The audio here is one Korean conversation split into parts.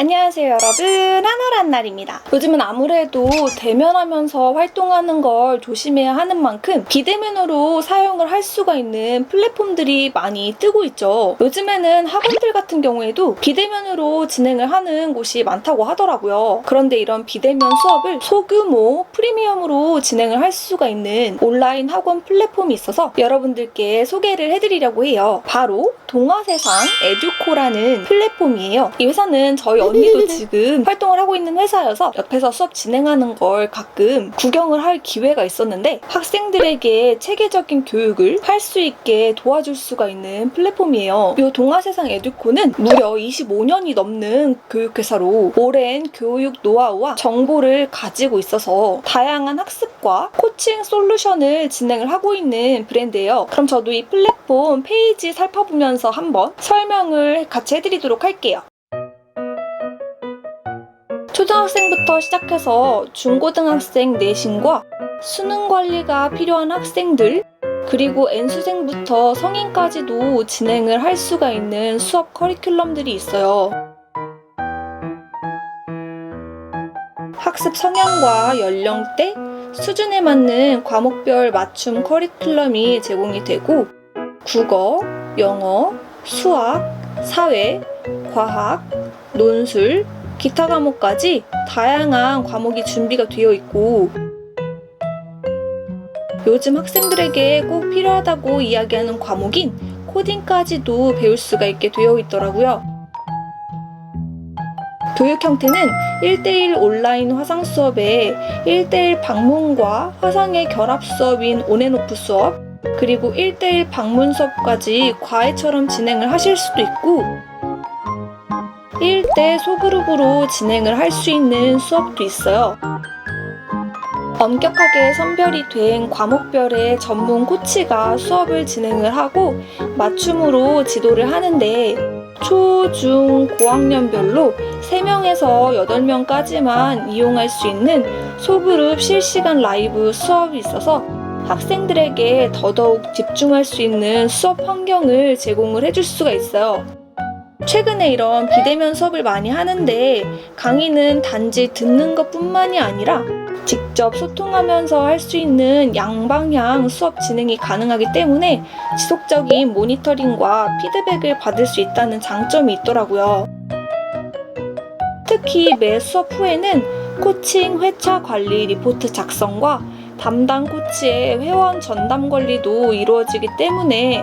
안녕하세요 여러분. 한월한 날입니다. 요즘은 아무래도 대면하면서 활동하는 걸 조심해야 하는 만큼 비대면으로 사용을 할 수가 있는 플랫폼들이 많이 뜨고 있죠. 요즘에는 학원들 같은 경우에도 비대면으로 진행을 하는 곳이 많다고 하더라고요. 그런데 이런 비대면 수업을 소규모 프리미엄으로 진행을 할 수가 있는 온라인 학원 플랫폼이 있어서 여러분들께 소개를 해드리려고 해요. 바로 동아세상 에듀코라는 플랫폼이에요. 이 회사는 저희 언니도 지금 활동을 하고 있는 회사여서 옆에서 수업 진행하는 걸 가끔 구경을 할 기회가 있었는데 학생들에게 체계적인 교육을 할 수 있게 도와줄 수가 있는 플랫폼이에요. 이 동아세상 에듀코는 무려 25년이 넘는 교육회사로 오랜 교육 노하우와 정보를 가지고 있어서 다양한 학습과 코칭 솔루션을 진행을 하고 있는 브랜드예요. 그럼 저도 이 플랫폼 페이지 살펴보면서 한번 설명을 같이 해드리도록 할게요. 초등학생부터 시작해서 중고등학생 내신과 수능 관리가 필요한 학생들, 그리고 N수생부터 성인까지도 진행을 할 수가 있는 수업 커리큘럼들이 있어요. 학습 성향과 연령대, 수준에 맞는 과목별 맞춤 커리큘럼이 제공이 되고, 국어, 영어, 수학, 사회, 과학, 논술, 기타 과목까지 다양한 과목이 준비가 되어 있고 요즘 학생들에게 꼭 필요하다고 이야기하는 과목인 코딩까지도 배울 수가 있게 되어 있더라고요. 교육 형태는 1대1 온라인 화상 수업에 1대1 방문과 화상의 결합 수업인 온앤오프 수업, 그리고 1대1 방문 수업까지 과외처럼 진행을 하실 수도 있고 1대 소그룹으로 진행을 할 수 있는 수업도 있어요. 엄격하게 선별이 된 과목별의 전문 코치가 수업을 진행을 하고 맞춤으로 지도를 하는데 초, 중, 고학년별로 3명에서 8명까지만 이용할 수 있는 소그룹 실시간 라이브 수업이 있어서 학생들에게 더더욱 집중할 수 있는 수업 환경을 제공을 해줄 수가 있어요. 최근에 이런 비대면 수업을 많이 하는데 강의는 단지 듣는 것 뿐만이 아니라 직접 소통하면서 할 수 있는 양방향 수업 진행이 가능하기 때문에 지속적인 모니터링과 피드백을 받을 수 있다는 장점이 있더라고요. 특히 매 수업 후에는 코칭 회차 관리 리포트 작성과 담당 코치의 회원 전담 관리도 이루어지기 때문에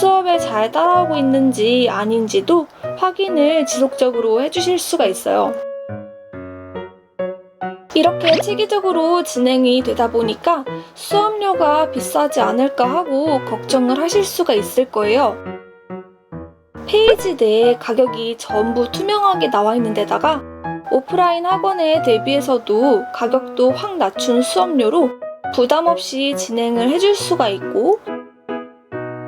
수업에 잘 따라오고 있는지 아닌지도 확인을 지속적으로 해주실 수가 있어요. 이렇게 체계적으로 진행이 되다 보니까 수업료가 비싸지 않을까 하고 걱정을 하실 수가 있을 거예요. 페이지 내에 가격이 전부 투명하게 나와 있는 데다가 오프라인 학원에 대비해서도 가격도 확 낮춘 수업료로 부담 없이 진행을 해줄 수가 있고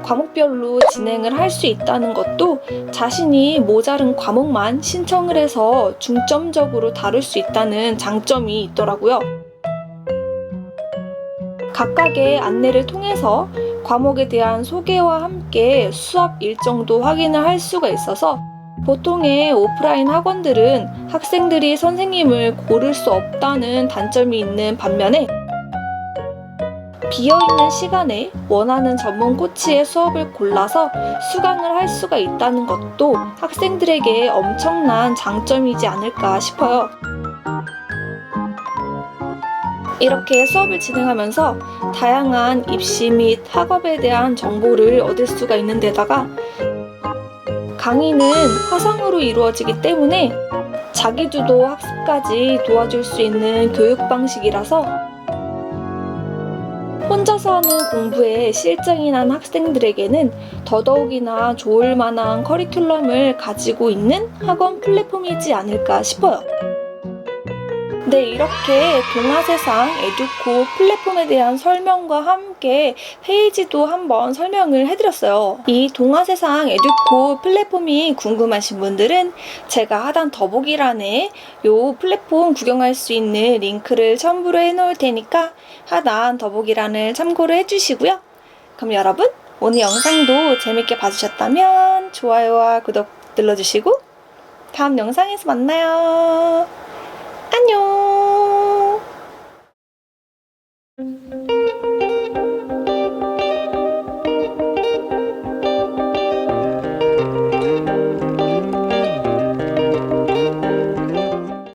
과목별로 진행을 할 수 있다는 것도 자신이 모자른 과목만 신청을 해서 중점적으로 다룰 수 있다는 장점이 있더라고요. 각각의 안내를 통해서 과목에 대한 소개와 함께 수업 일정도 확인을 할 수가 있어서 보통의 오프라인 학원들은 학생들이 선생님을 고를 수 없다는 단점이 있는 반면에 비어있는 시간에 원하는 전문 코치의 수업을 골라서 수강을 할 수가 있다는 것도 학생들에게 엄청난 장점이지 않을까 싶어요. 이렇게 수업을 진행하면서 다양한 입시 및 학업에 대한 정보를 얻을 수가 있는 데다가 강의는 화상으로 이루어지기 때문에 자기주도 학습까지 도와줄 수 있는 교육 방식이라서 혼자서 하는 공부에 실증이 난 학생들에게는 더더욱이나 좋을 만한 커리큘럼을 가지고 있는 학원 플랫폼이지 않을까 싶어요. 네, 이렇게 동아세상 에듀코 플랫폼에 대한 설명과 함께 페이지도 한번 설명을 해드렸어요. 이 동아세상 에듀코 플랫폼이 궁금하신 분들은 제가 하단 더보기란에 이 플랫폼 구경할 수 있는 링크를 첨부를 해놓을 테니까 하단 더보기란을 참고를 해주시고요. 그럼 여러분, 오늘 영상도 재밌게 봐주셨다면 좋아요와 구독 눌러주시고 다음 영상에서 만나요. 안녕.